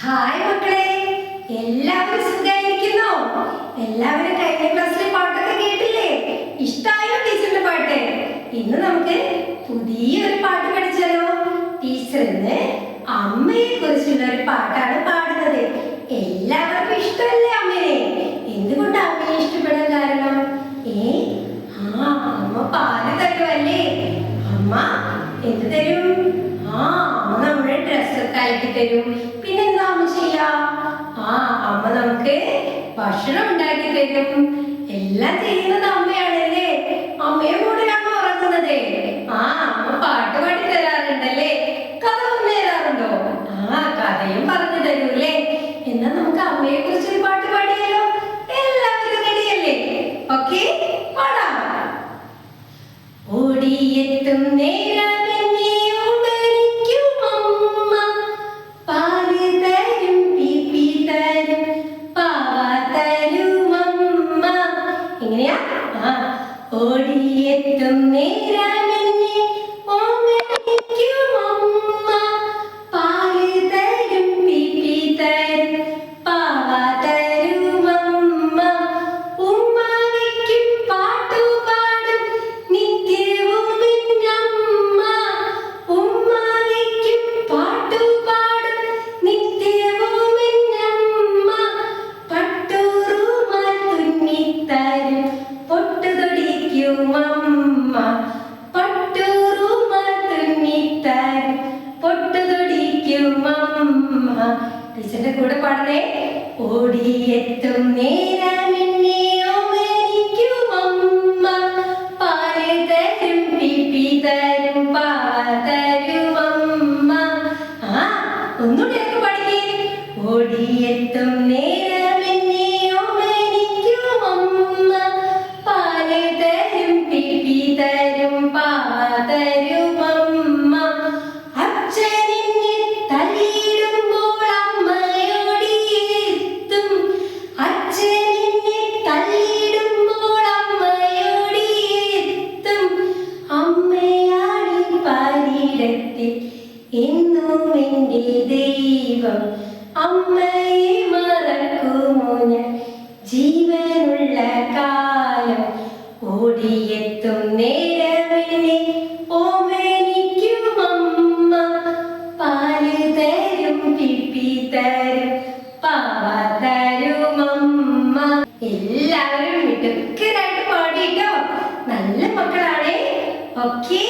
Hi മക്കളെ. എല്ലാവരും സുഖമായിരിക്കുന്നു? എല്ലാവരും കഴിഞ്ഞ ക്ലാസ്സിലെ പാട്ടൊക്കെ കേട്ടില്ലേ? ഇഷ്ടായോ ടീച്ചറിന്റെ പാട്ട്? ഇന്ന് നമുക്ക് പുതിയൊരു പാട്ട് പഠിച്ചാലോ? ടീച്ചർ ഇന്ന് അമ്മയെ കുറിച്ചുള്ള ഒരു പാട്ടാണ് പാടുന്നത്. എല്ലാവർക്കും ഇഷ്ടമല്ലേ അമ്മയെ എന്തുകൊണ്ട് അമ്മയെ ഇഷ്ടപ്പെടാൻ കാരണം? ഏ ആ അമ്മ പാൽ തരുമല്ലേ അമ്മ എന്ത് തരും? ആ അമ്മ നമ്മുടെ ഡ്രസ്സൊക്കെ അയക്കി തരും. ഭക്ഷണം ഉണ്ടാക്കി തരും എല്ലാം ചെയ്യുന്നത് അമ്മയാണല്ലേ ഓടിയെത്തും നേരമെന്നെ ടീച്ചറിന്റെ കൂടെ പാടണേ. ഓടിയെത്തും നേരമെന്നെ എന്നും എന്റെ ദൈവം അമ്മയെ മറക്കുമോ ഞാൻ? ജീവനുള്ള കാലം ഓടിയെത്തും നേരമെന്നെ ഓമനിക്കും അമ്മ പാൽ തരും പിപ്പി തരും പാവ തരും അമ്മ എല്ലാവരും മിടുക്കരായിട്ട് പാടിയിട്ടോ നല്ല മക്കളാണേ. ഓക്കേ?